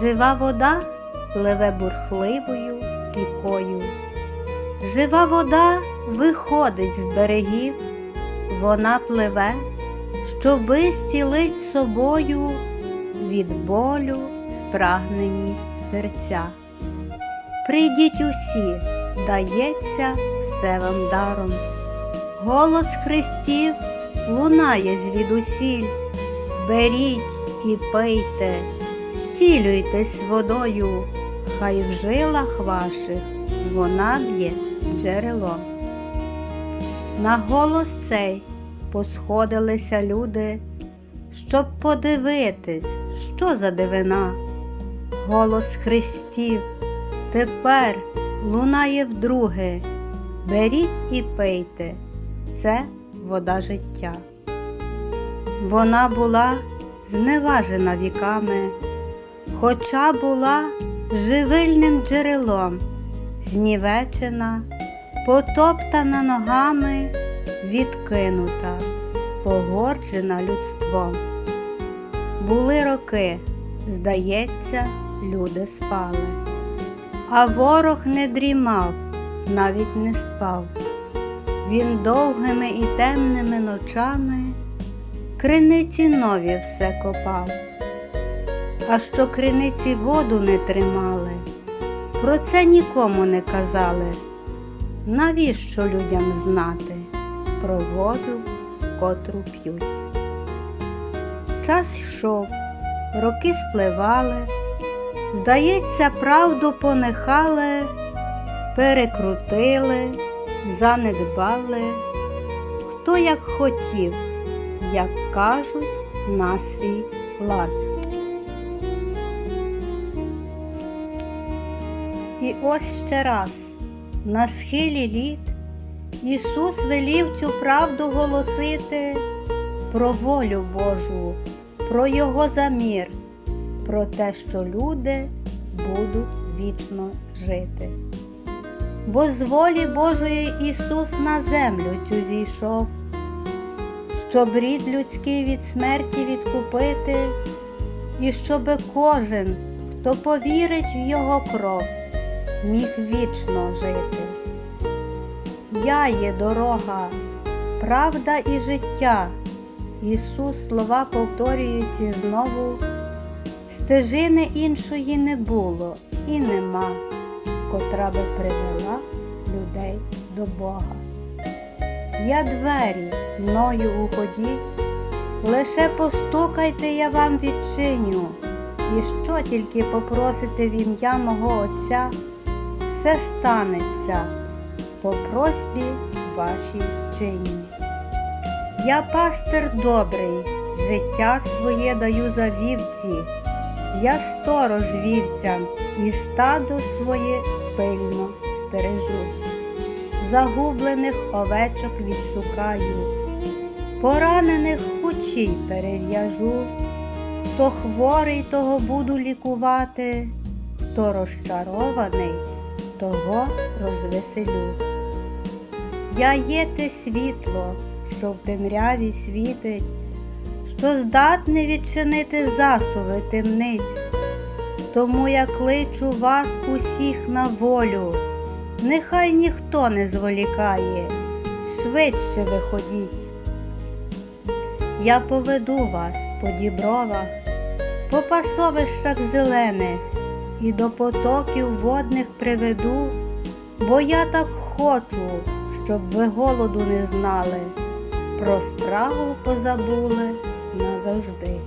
Жива вода пливе бурхливою рікою. Жива вода виходить з берегів, вона пливе, щоби зцілить собою від болю спрагнені серця. Прийдіть усі, дається все вам даром. Голос Христів лунає звідусіль. Беріть і пийте, стілюйтесь водою, хай в жилах ваших вона б'є джерело. На голос цей посходилися люди, щоб подивитись, що за дивина. Голос Христів тепер лунає вдруге. Беріть і пийте, це вода життя. Вона була зневажена віками, хоча була живильним джерелом, знівечена, потоптана ногами, відкинута, погорджена людством. Були роки, здається, люди спали, а ворог не дрімав, навіть не спав. Він довгими і темними ночами криниці нові все копав, а що криниці воду не тримали, про це нікому не казали. Навіщо людям знати про воду, котру п'ють? Час йшов, роки спливали, здається, правду понехали, перекрутили, занедбали, хто як хотів як кажуть, на свій лад. І ось ще раз, на схилі літ, Ісус велів цю правду голосити про волю Божу, про Його замір, про те, що люди будуть вічно жити. Бо з волі Божої Ісус на землю цю зійшов щоб рід людський від смерті відкупити, і щоб кожен, хто повірить в його кров, міг вічно жити. Я є дорога, правда і життя. Ісус слова повторюючи знову, стежини іншої не було і нема, котра би привела людей до Бога. Я двері мною уходіть, лише постукайте, я вам відчиню, і що тільки попросите в ім'я мого Отця, все станеться по просьбі вашій чині. Я пастир добрий, життя своє даю за вівці, я сторож вівцям і стадо своє пильно стережу. Загублених овечок відшукаю, поранених хучій перев'яжу, хто хворий, того буду лікувати, хто розчарований, того розвеселю. Я є те світло, що в темряві світить, що здатне відчинити засуви темниць, тому я кличу вас усіх на волю нехай ніхто не зволікає, швидше виходіть. Я поведу вас по дібровах, по пасовищах зелених і до потоків водних приведу, бо я так хочу, щоб ви голоду не знали, про справу позабули назавжди.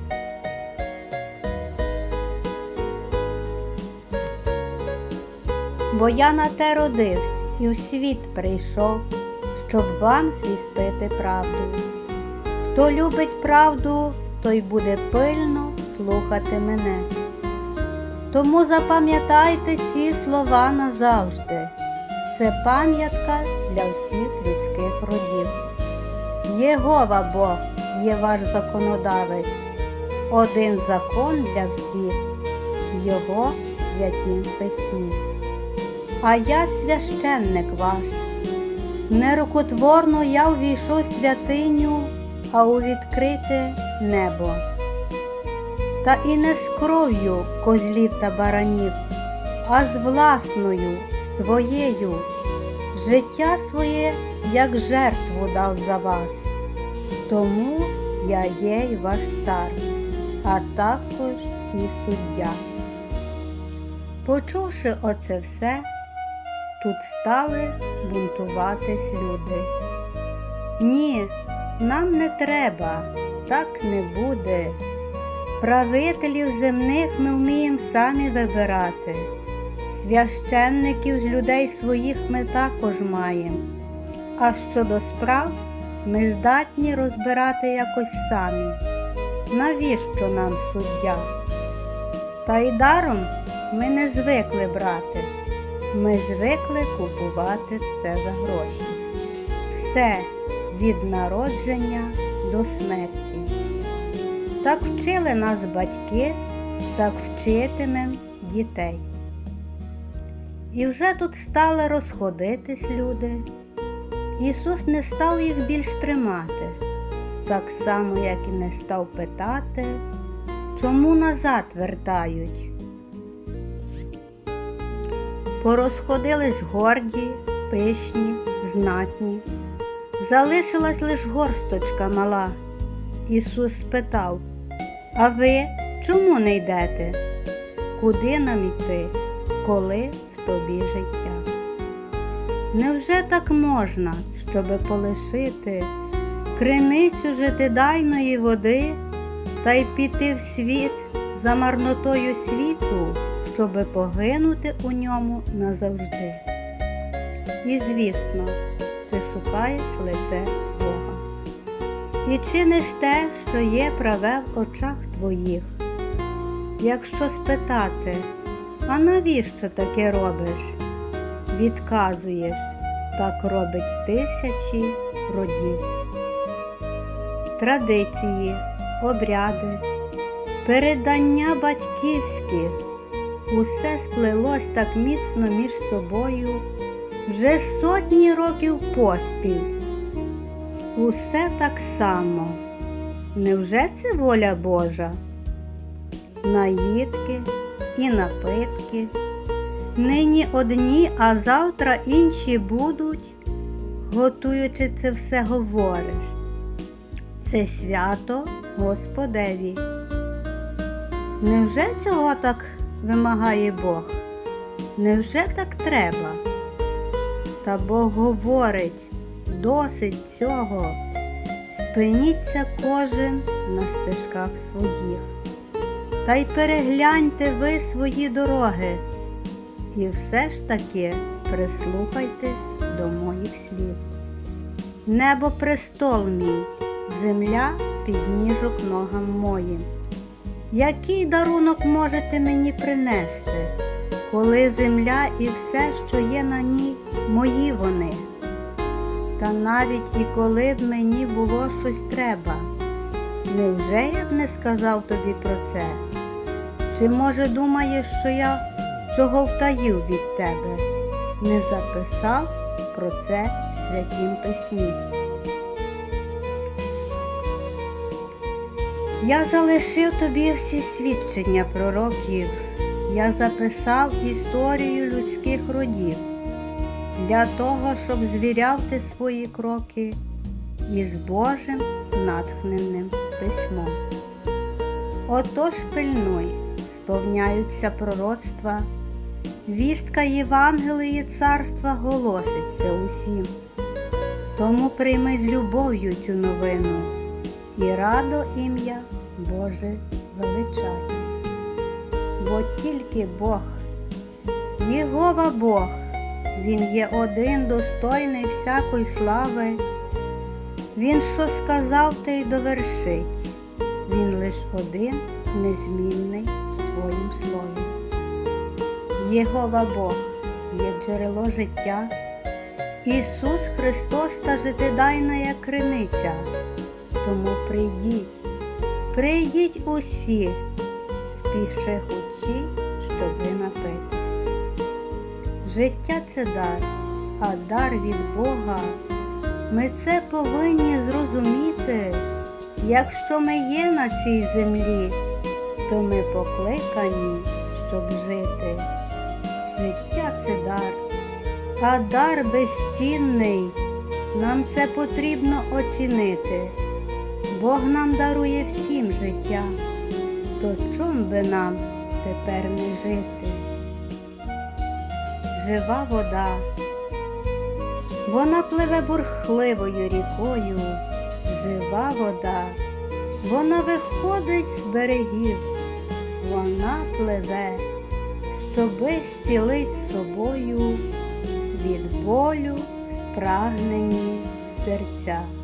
бо я на те родився і у світ прийшов, щоб вам звістити правду. Хто любить правду, той буде пильно слухати мене. Тому запам'ятайте ці слова назавжди. Це пам'ятка для всіх людських родів. Єгова Бог є ваш законодавець, один закон для всіх Його святім письмі а я священник ваш. Нерукотворно я увійшов святиню, а у відкрите небо. Та і не з кров'ю козлів та баранів, а з власною, своєю, життя своє, як жертву дав за вас. Тому я є й ваш цар, а також і суддя. Почувши оце все, тут стали бунтуватись люди. Ні, нам не треба, так не буде. Правителів земних ми вміємо самі вибирати. Священників з людей своїх ми також маємо. А щодо справ ми здатні розбирати якось самі. Навіщо нам суддя? Та й даром ми не звикли брати. Ми звикли купувати все за гроші. Все від народження до смерті. Так вчили нас батьки, так вчитимем дітей. І вже тут стали розходитись люди. Ісус не став їх більш тримати, так само, як і не став питати, чому назад вертають. Порозходились горді, пишні, знатні. Залишилась лиш горсточка мала. Ісус спитав, а ви чому не йдете? Куди нам йти, коли в тобі життя? Невже так можна, щоби полишити криницю житидайної води та й піти в світ за марнотою світу, щоби погинути у ньому назавжди? І звісно, ти шукаєш лице. І чиниш те, що є праве в очах твоїх. Якщо спитати, а навіщо таке робиш? Відказуєш, так робить тисячі родів. Традиції, обряди, передання батьківські, усе сплелось так міцно між собою вже сотні років поспіль. Усе так само. Невже це воля Божа? Наїдки і напитки. Нині одні, а завтра інші будуть, готуючи це все говориш. Це свято Господеві. Невже цього так вимагає Бог? Невже так треба? Та Бог говорить, досить цього, спиніться кожен на стежках своїх. Та й перегляньте ви свої дороги, і все ж таки прислухайтесь до моїх слів. Небо престол мій, земля підніжок ногам моїм. Який дарунок можете мені принести, коли земля і все, що є на ній, мої вони? Та навіть і коли б мені було щось треба, невже я б не сказав тобі про це? Чи може думаєш, що я чого втаїв від тебе, не записав про це в святім письмі? Я залишив тобі всі свідчення пророків, я записав історію людських родів для того, щоб звіряв ти свої кроки із Божим натхненним письмом. Отож пильнуй, сповняються пророцтва, вістка Євангелії царства голоситься усім. Тому прийми з любов'ю цю новину і радо ім'я Боже величай. Бо тільки Бог, Єгова Бог, Він є один достойний всякої слави. Він що сказав, те й довершить. Він лиш один незмінний в своїм слові. Єгова Бог є джерело життя, Ісус Христос та життєдайна як криниця. Тому прийдіть, прийдіть усі, спіши хучі, щоби напитись. Життя це дар, а дар від Бога. Ми це повинні зрозуміти, якщо ми є на цій землі, то ми покликані, щоб жити. Життя це дар, а дар безцінний. Нам це потрібно оцінити. Бог нам дарує всім життя, то чом би нам тепер не жити? Жива вода, вона пливе бурхливою рікою, жива вода, вона виходить з берегів, вона пливе, щоби стілить собою від болю спрагнені серця.